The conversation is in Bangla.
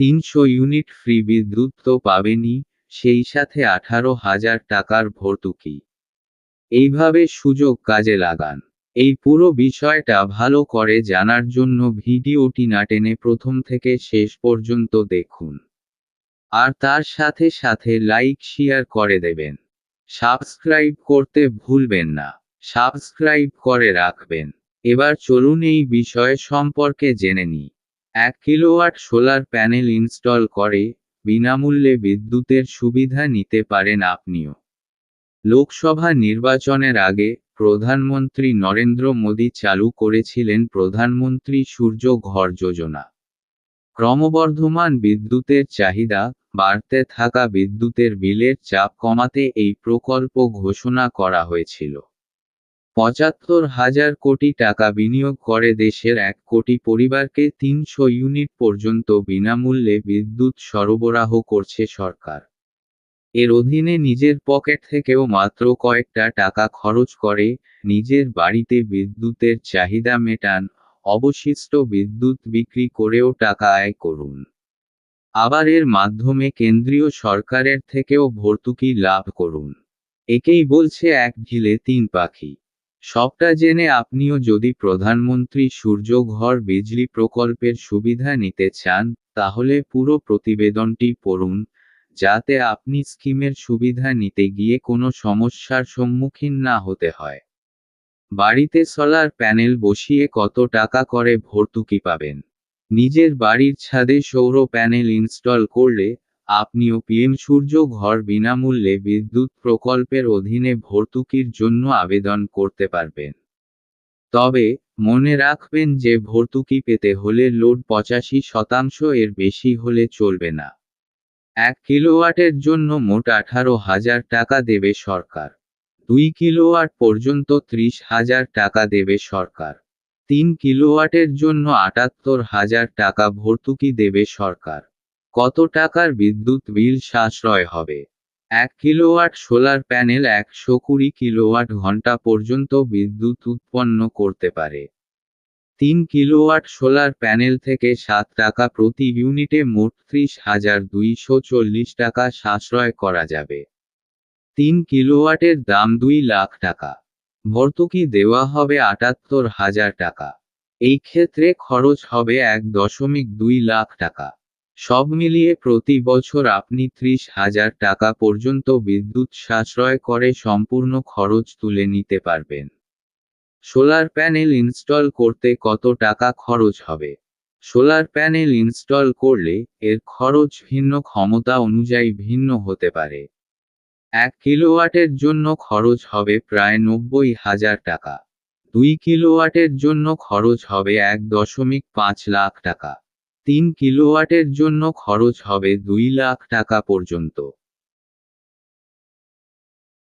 তিনশো ইউনিট ফ্রি বিদ্যুৎ তো পাবেনই, সেই সাথে আঠারো হাজার টাকার ভর্তুকি। এইভাবে সুযোগ কাজে লাগান। এই পুরো বিষয়টা ভালো করে জানার জন্য ভিডিওটি না টেনে প্রথম থেকে শেষ পর্যন্ত দেখুন। আর তার সাথে সাথে লাইক শেয়ার করে দেবেন। সাবস্ক্রাইব করতে ভুলবেন না। সাবস্ক্রাইব করে রাখবেন। এবার চলুন এই বিষয় সম্পর্কে জেনে নিই। এক কিলোওয়াট সোলার প্যানেল ইনস্টল করে, বিনামূল্যে বিদ্যুতের সুবিধা নিতে পারেন আপনিও। লোকসভা নির্বাচনের আগে প্রধানমন্ত্রী নরেন্দ্র মোদী চালু করেছিলেন প্রধানমন্ত্রী সূর্য ঘর যোজনা। ক্রমবর্ধমান বিদ্যুতের চাহিদা, বাড়তে থাকা বিদ্যুতের বিলের চাপ কমাতে এই প্রকল্প ঘোষণা করা হয়েছিল। পঁচাত্তর হাজার কোটি টাকা বিনিয়োগ করে দেশের এক কোটি পরিবারকে তিনশো ইউনিট পর্যন্ত বিনামূল্যে বিদ্যুৎ সরবরাহ করছে সরকার। এর অধীনে নিজের পকেট থেকেও মাত্র কয়েকটা টাকা খরচ করে নিজের বাড়িতে বিদ্যুতের চাহিদা মেটান, অবশিষ্ট বিদ্যুৎ বিক্রি করেও টাকা আয় করুন। আবার এর মাধ্যমে কেন্দ্রীয় সরকারের থেকেও ভর্তুকি লাভ করুন। একেই বলছে এক ঢিলে তিন পাখি। সবটা জেনে আপনিও যদি প্রধানমন্ত্রী সূর্যঘর বিজলি প্রকল্পের সুবিধা নিতে চান, তাহলে পুরো প্রতিবেদনটি পড়ুন, যাতে আপনি স্কিমের সুবিধা নিতে গিয়ে কোনো সমস্যার সম্মুখীন না হতে হয়। বাড়িতে সোলার প্যানেল বসিয়ে কত টাকা করে ভর্তুকি পাবেন? নিজের বাড়ির ছাদে সৌর প্যানেল ইনস্টল করলে আপনিও পিএম সূর্য ঘর বিনামূল্যে বিদ্যুৎ প্রকল্পের অধীনে ভর্তুকির জন্য আবেদন করতে পারবেন। তবে, মনে রাখবেন যে ভর্তুকি পেতে হলে লোড পঁচাশি শতাংশ এর বেশি হলে চলবে না। এক কিলোওয়াটের জন্য মোট আঠারো হাজার টাকা দেবে সরকার। দুই কিলোওয়াট পর্যন্ত ত্রিশ হাজার টাকা দেবে সরকার। তিন কিলোওয়াটের জন্য আটাত্তর হাজার টাকা ভর্তুকি দেবে সরকার। কত টাকার বিদ্যুৎ বিল সাশ্রয় হবে? এক কিলোওয়াট সোলার প্যানেল একশো কুড়ি কিলোওয়াট ঘণ্টা পর্যন্ত বিদ্যুৎ উৎপন্ন করতে পারে। তিন কিলোওয়াট সোলার প্যানেল থেকে সাত টাকা প্রতি ইউনিটে মোট ত্রিশ হাজার দুইশো চল্লিশ টাকা সাশ্রয় করা যাবে। তিন কিলোওয়াটের দাম দুই লাখ টাকা। ভর্তুকি দেওয়া হবে আটাত্তর হাজার টাকা। এই ক্ষেত্রে খরচ হবে এক দশমিক দুই লাখ টাকা। সব মিলিয়ে প্রতি বছর আপনি ত্রিশ হাজার টাকা পর্যন্ত বিদ্যুৎ সাশ্রয় করে সম্পূর্ণ খরচ তুলে নিতে পারবেন। সোলার প্যানেল ইনস্টল করতে কত টাকা খরচ হবে? সোলার প্যানেল ইনস্টল করলে এর খরচ ভিন্ন ক্ষমতা অনুযায়ী ভিন্ন হতে পারে। এক কিলোওয়াটের জন্য খরচ হবে প্রায় নব্বই হাজার টাকা। দুই কিলোওয়াটের জন্য খরচ হবে এক দশমিক পাঁচ লাখ টাকা। তিন কিলোওয়াটের জন্য খরচ হবে দুই লাখ টাকা পর্যন্ত।